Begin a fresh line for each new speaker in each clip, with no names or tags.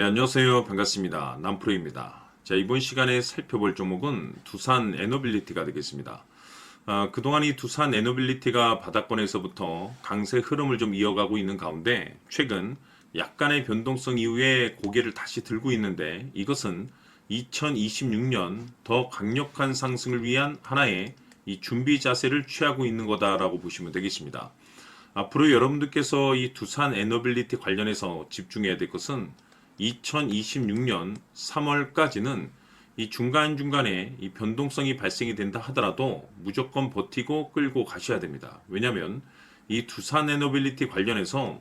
네, 안녕하세요. 반갑습니다. 남프로입니다. 자, 이번 시간에 살펴볼 종목은 두산 에너빌리티가 되겠습니다. 아, 그동안 이 두산 에너빌리티가 바닥권에서부터 강세 흐름을 좀 이어가고 있는 가운데 최근 약간의 변동성 이후에 고개를 다시 들고 있는데 이것은 2026년 더 강력한 상승을 위한 하나의 이 준비 자세를 취하고 있는 거다라고 보시면 되겠습니다. 앞으로 여러분들께서 이 두산 에너빌리티 관련해서 집중해야 될 것은 2026년 3월까지는 이 중간중간에 이 변동성이 발생이 된다 하더라도 무조건 버티고 끌고 가셔야 됩니다. 왜냐하면 이 두산 에너빌리티 관련해서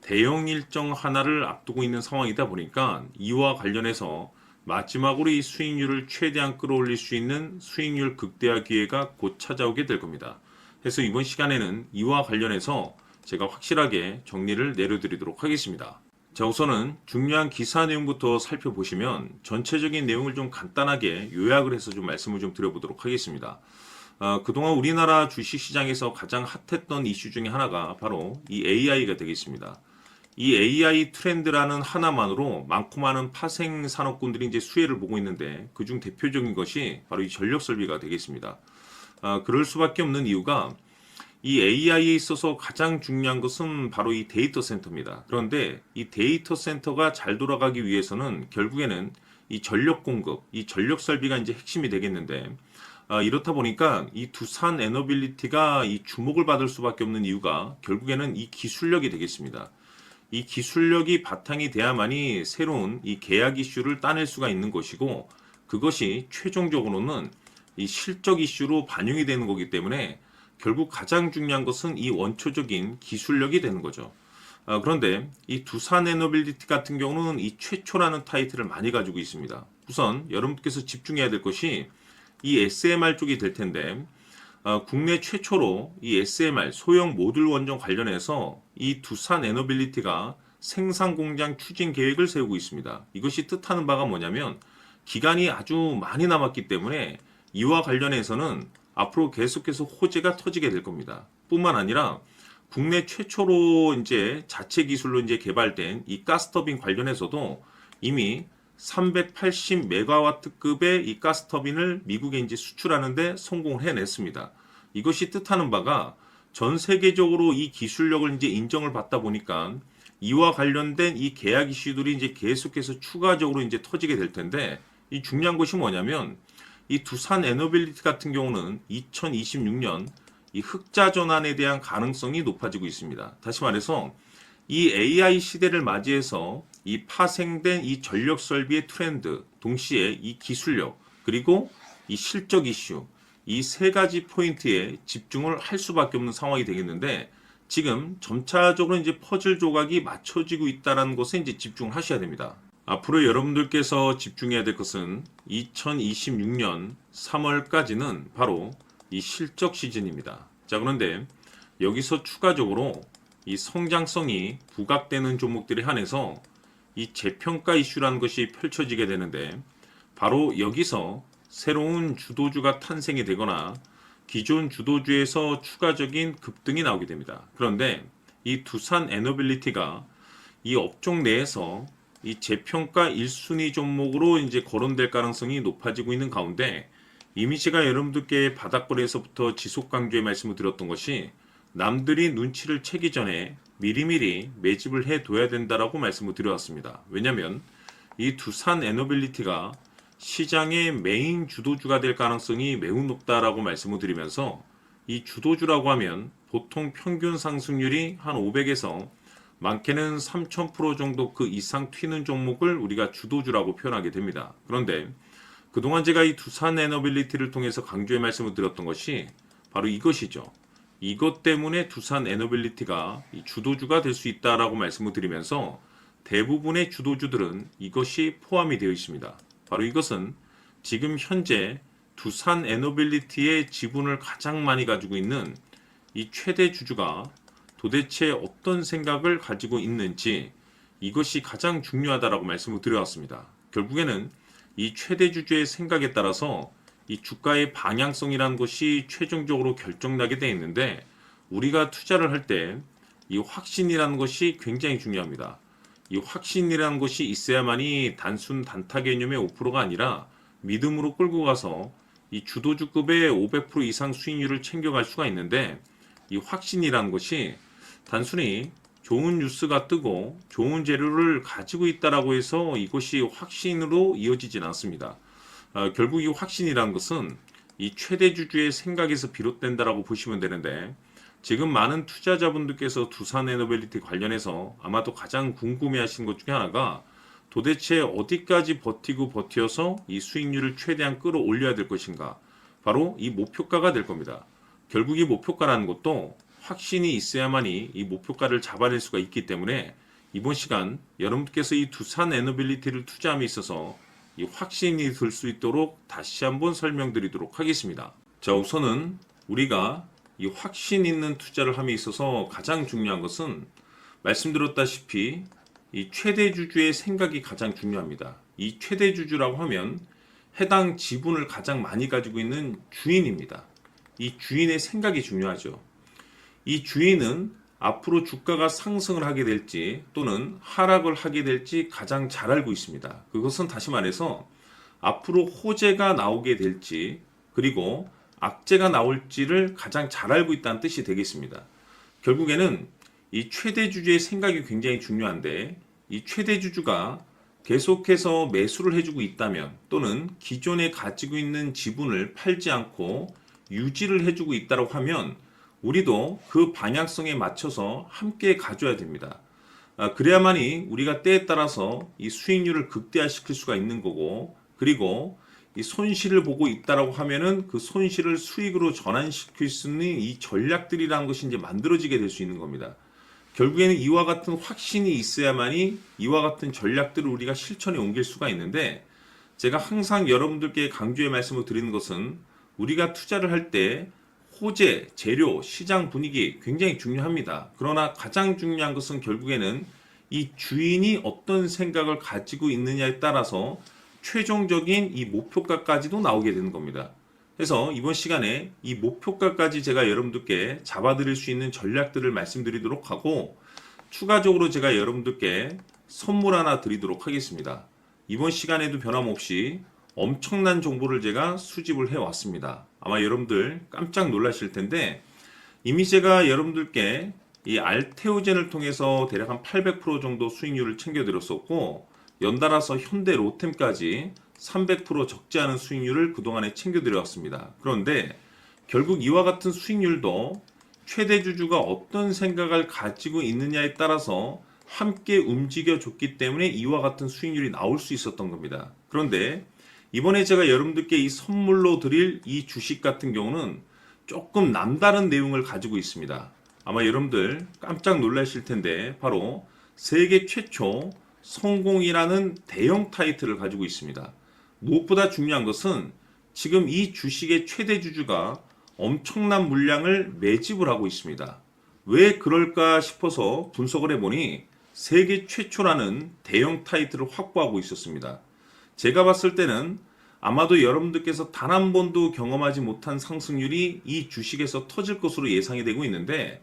대형 일정 하나를 앞두고 있는 상황이다 보니까 이와 관련해서 마지막으로 이 수익률을 최대한 끌어올릴 수 있는 수익률 극대화 기회가 곧 찾아오게 될 겁니다. 그래서 이번 시간에는 이와 관련해서 제가 확실하게 정리를 내려드리도록 하겠습니다. 자, 우선은 중요한 기사 내용부터 살펴보시면 전체적인 내용을 좀 간단하게 요약을 해서 좀 말씀을 좀 드려보도록 하겠습니다. 어, 그동안 우리나라 주식시장에서 가장 핫했던 이슈 중에 하나가 바로 이 AI가 되겠습니다. 이 AI 트렌드라는 하나만으로 많고 많은 파생 산업군들이 이제 수혜를 보고 있는데 그중 대표적인 것이 바로 이 전력 설비가 되겠습니다. 아, 그럴 수밖에 없는 이유가 이 AI에 있어서 가장 중요한 것은 바로 이 데이터 센터입니다. 그런데 이 데이터 센터가 잘 돌아가기 위해서는 결국에는 이 전력 공급, 이 전력 설비가 이제 핵심이 되겠는데 아, 이렇다 보니까 이 두산 에너빌리티가 이 주목을 받을 수밖에 없는 이유가 결국에는 이 기술력이 되겠습니다. 이 기술력이 바탕이 돼야만이 새로운 이 계약 이슈를 따낼 수가 있는 것이고 그것이 최종적으로는 이 실적 이슈로 반영이 되는 거기 때문에 결국 가장 중요한 것은 이 원초적인 기술력이 되는 거죠. 아, 그런데 이 두산 에너빌리티 같은 경우는 이 최초라는 타이틀을 많이 가지고 있습니다. 우선 여러분께서 집중해야 될 것이 이 SMR 쪽이 될 텐데 아, 국내 최초로 이 SMR 소형 모듈 원전 관련해서 이 두산 에너빌리티가 생산 공장 추진 계획을 세우고 있습니다. 이것이 뜻하는 바가 뭐냐면 기간이 아주 많이 남았기 때문에 이와 관련해서는 앞으로 계속해서 호재가 터지게 될 겁니다. 뿐만 아니라 국내 최초로 이제 자체 기술로 이제 개발된 이 가스터빈 관련해서도 이미 380메가와트급의 이 가스터빈을 미국에 이제 수출하는데 성공을 해냈습니다. 이것이 뜻하는 바가 전 세계적으로 이 기술력을 이제 인정을 받다 보니까 이와 관련된 이 계약 이슈들이 이제 계속해서 추가적으로 이제 터지게 될 텐데 이 중요한 것이 뭐냐면 이 두산 에너빌리티 같은 경우는 2026년 이 흑자 전환에 대한 가능성이 높아지고 있습니다. 다시 말해서 이 AI 시대를 맞이해서 이 파생된 이 전력 설비의 트렌드, 동시에 이 기술력, 그리고 이 실적 이슈, 이 세 가지 포인트에 집중을 할 수밖에 없는 상황이 되겠는데 지금 점차적으로 이제 퍼즐 조각이 맞춰지고 있다는 것에 이제 집중을 하셔야 됩니다. 앞으로 여러분들께서 집중해야 될 것은 2026년 3월까지는 바로 이 실적 시즌입니다. 자, 그런데 여기서 추가적으로 이 성장성이 부각되는 종목들에 한해서 이 재평가 이슈라는 것이 펼쳐지게 되는데 바로 여기서 새로운 주도주가 탄생이 되거나 기존 주도주에서 추가적인 급등이 나오게 됩니다. 그런데 이 두산 에너빌리티가 이 업종 내에서 이 재평가 1순위 종목으로 이제 거론될 가능성이 높아지고 있는 가운데 이미 제가 여러분들께 바닥거리에서부터 지속 강조의 말씀을 드렸던 것이 남들이 눈치를 채기 전에 미리미리 매집을 해둬야 된다라고 말씀을 드려왔습니다. 왜냐하면 이 두산 에너빌리티가 시장의 메인 주도주가 될 가능성이 매우 높다라고 말씀을 드리면서 이 주도주라고 하면 보통 평균 상승률이 한 500에서 많게는 3000% 정도 그 이상 튀는 종목을 우리가 주도주라고 표현하게 됩니다. 그런데 그동안 제가 이 두산 에너빌리티를 통해서 강조의 말씀을 드렸던 것이 바로 이것이죠. 이것 때문에 두산 에너빌리티가 주도주가 될 수 있다라고 말씀을 드리면서 대부분의 주도주들은 이것이 포함이 되어 있습니다. 바로 이것은 지금 현재 두산 에너빌리티의 지분을 가장 많이 가지고 있는 이 최대 주주가 도대체 어떤 생각을 가지고 있는지 이것이 가장 중요하다라고 말씀을 드려왔습니다. 결국에는 이 최대 주주의 생각에 따라서 이 주가의 방향성이라는 것이 최종적으로 결정나게 되어 있는데 우리가 투자를 할 때 이 확신이라는 것이 굉장히 중요합니다. 이 확신이라는 것이 있어야만이 단순 단타 개념의 5%가 아니라 믿음으로 끌고 가서 이 주도주급의 500% 이상 수익률을 챙겨갈 수가 있는데 이 확신이라는 것이 단순히 좋은 뉴스가 뜨고 좋은 재료를 가지고 있다라고 해서 이것이 확신으로 이어지진 않습니다. 어, 결국 이 확신이라는 것은 이 최대 주주의 생각에서 비롯된다라고 보시면 되는데 지금 많은 투자자분들께서 두산 에너빌리티 관련해서 아마도 가장 궁금해하시는 것 중에 하나가 도대체 어디까지 버티고 버티어서 이 수익률을 최대한 끌어올려야 될 것인가? 바로 이 목표가가 될 겁니다. 결국 이 목표가라는 것도 확신이 있어야만이 이 목표가를 잡아낼 수가 있기 때문에 이번 시간 여러분께서 이 두산 에너빌리티를 투자함에 있어서 이 확신이 들 수 있도록 다시 한번 설명드리도록 하겠습니다. 자, 우선은 우리가 이 확신 있는 투자를 함에 있어서 가장 중요한 것은 말씀드렸다시피 이 최대 주주의 생각이 가장 중요합니다. 이 최대 주주라고 하면 해당 지분을 가장 많이 가지고 있는 주인입니다. 이 주인의 생각이 중요하죠. 이 주인은 앞으로 주가가 상승을 하게 될지 또는 하락을 하게 될지 가장 잘 알고 있습니다. 그것은 다시 말해서 앞으로 호재가 나오게 될지 그리고 악재가 나올지를 가장 잘 알고 있다는 뜻이 되겠습니다. 결국에는 이 최대 주주의 생각이 굉장히 중요한데 이 최대 주주가 계속해서 매수를 해주고 있다면 또는 기존에 가지고 있는 지분을 팔지 않고 유지를 해주고 있다고 하면 우리도 그 방향성에 맞춰서 함께 가져야 됩니다. 아, 그래야만이 우리가 때에 따라서 이 수익률을 극대화시킬 수가 있는 거고 그리고 이 손실을 보고 있다라고 하면은 그 손실을 수익으로 전환시킬 수 있는 이 전략들이라는 것이 이제 만들어지게 될 수 있는 겁니다. 결국에는 이와 같은 확신이 있어야만이 이와 같은 전략들을 우리가 실천에 옮길 수가 있는데 제가 항상 여러분들께 강조의 말씀을 드리는 것은 우리가 투자를 할 때 호재, 재료, 시장 분위기 굉장히 중요합니다. 그러나 가장 중요한 것은 결국에는 이 주인이 어떤 생각을 가지고 있느냐에 따라서 최종적인 이 목표가까지도 나오게 되는 겁니다. 그래서 이번 시간에 이 목표가까지 제가 여러분들께 잡아드릴 수 있는 전략들을 말씀드리도록 하고 추가적으로 제가 여러분들께 선물 하나 드리도록 하겠습니다. 이번 시간에도 변함없이 엄청난 정보를 제가 수집을 해왔습니다. 아마 여러분들 깜짝 놀라실 텐데 이미 제가 여러분들께 이 알테오젠을 통해서 대략 한 800% 정도 수익률을 챙겨드렸었고 연달아서 현대 로템까지 300% 적지 않은 수익률을 그동안에 챙겨드려왔습니다. 그런데 결국 이와 같은 수익률도 최대 주주가 어떤 생각을 가지고 있느냐에 따라서 함께 움직여 줬기 때문에 이와 같은 수익률이 나올 수 있었던 겁니다. 그런데 이번에 제가 여러분들께 이 선물로 드릴 이 주식 같은 경우는 조금 남다른 내용을 가지고 있습니다. 아마 여러분들 깜짝 놀라실 텐데 바로 세계 최초 성공이라는 대형 타이틀을 가지고 있습니다. 무엇보다 중요한 것은 지금 이 주식의 최대 주주가 엄청난 물량을 매집을 하고 있습니다. 왜 그럴까 싶어서 분석을 해보니 세계 최초라는 대형 타이틀을 확보하고 있었습니다. 제가 봤을 때는 아마도 여러분들께서 단 한 번도 경험하지 못한 상승률이 이 주식에서 터질 것으로 예상이 되고 있는데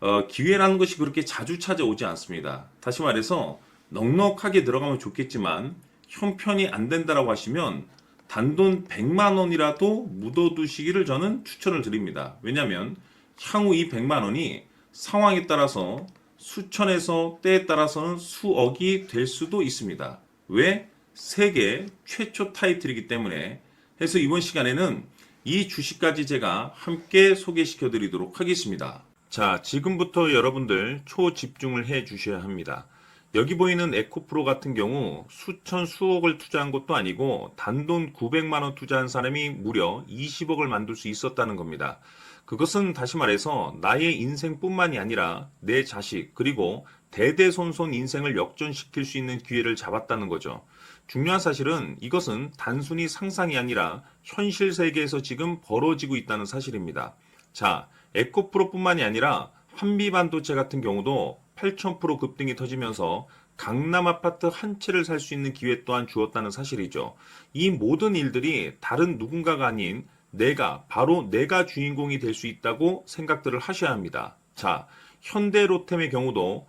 어, 기회라는 것이 그렇게 자주 찾아오지 않습니다. 다시 말해서 넉넉하게 들어가면 좋겠지만 형편이 안 된다라고 하시면 단돈 100만 원이라도 묻어두시기를 저는 추천을 드립니다. 왜냐하면 향후 이 100만 원이 상황에 따라서 수천에서 때에 따라서는 수억이 될 수도 있습니다. 왜? 세계 최초 타이틀이기 때문에 해서 이번 시간에는 이 주식까지 제가 함께 소개시켜 드리도록 하겠습니다. 자, 지금부터 여러분들 초집중을 해 주셔야 합니다. 여기 보이는 에코프로 같은 경우 수천 수억을 투자한 것도 아니고 단돈 900만 원 투자한 사람이 무려 20억을 만들 수 있었다는 겁니다. 그것은 다시 말해서 나의 인생뿐만이 아니라 내 자식 그리고 대대손손 인생을 역전시킬 수 있는 기회를 잡았다는 거죠. 중요한 사실은 이것은 단순히 상상이 아니라 현실 세계에서 지금 벌어지고 있다는 사실입니다. 자, 에코프로뿐만이 아니라 한비반도체 같은 경우도 8,000% 급등이 터지면서 강남 아파트 한 채를 살 수 있는 기회 또한 주었다는 사실이죠. 이 모든 일들이 다른 누군가가 아닌 내가 바로 내가 주인공이 될 수 있다고 생각들을 하셔야 합니다. 자, 현대 로템의 경우도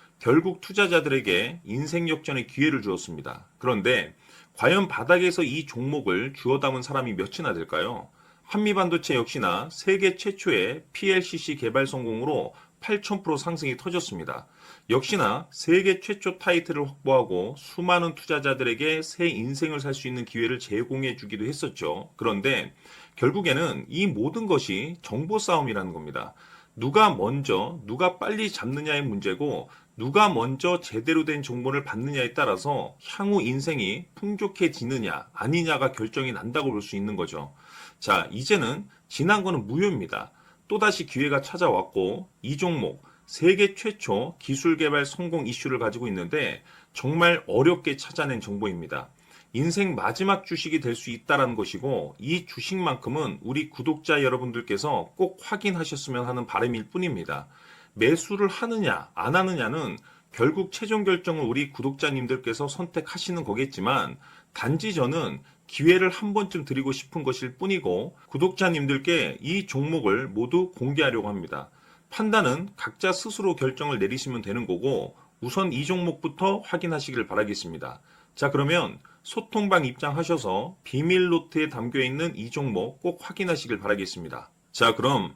결국 투자자들에게 인생 역전의 기회를 주었습니다. 그런데 과연 바닥에서 이 종목을 주워 담은 사람이 몇이나 될까요? 한미반도체 역시나 세계 최초의 PLCC 개발 성공으로 8,000% 상승이 터졌습니다. 역시나 세계 최초 타이틀을 확보하고 수많은 투자자들에게 새 인생을 살 수 있는 기회를 제공해 주기도 했었죠. 그런데 결국에는 이 모든 것이 정보 싸움이라는 겁니다. 누가 먼저, 누가 빨리 잡느냐의 문제고, 누가 먼저 제대로 된 정보를 받느냐에 따라서 향후 인생이 풍족해지느냐, 아니냐가 결정이 난다고 볼 수 있는 거죠. 자, 이제는 지난 거는 무효입니다. 또다시 기회가 찾아왔고, 이 종목, 세계 최초 기술 개발 성공 이슈를 가지고 있는데, 정말 어렵게 찾아낸 정보입니다. 인생 마지막 주식이 될 수 있다라는 것이고 이 주식만큼은 우리 구독자 여러분들께서 꼭 확인하셨으면 하는 바람일 뿐입니다. 매수를 하느냐 안 하느냐는 결국 최종 결정을 우리 구독자님들께서 선택하시는 거겠지만 단지 저는 기회를 한 번쯤 드리고 싶은 것일 뿐이고 구독자님들께 이 종목을 모두 공개하려고 합니다. 판단은 각자 스스로 결정을 내리시면 되는 거고 우선 이 종목부터 확인하시길 바라겠습니다. 자, 그러면 소통방 입장하셔서 비밀 노트에 담겨 있는 이 종목 꼭 확인하시길 바라겠습니다. 자, 그럼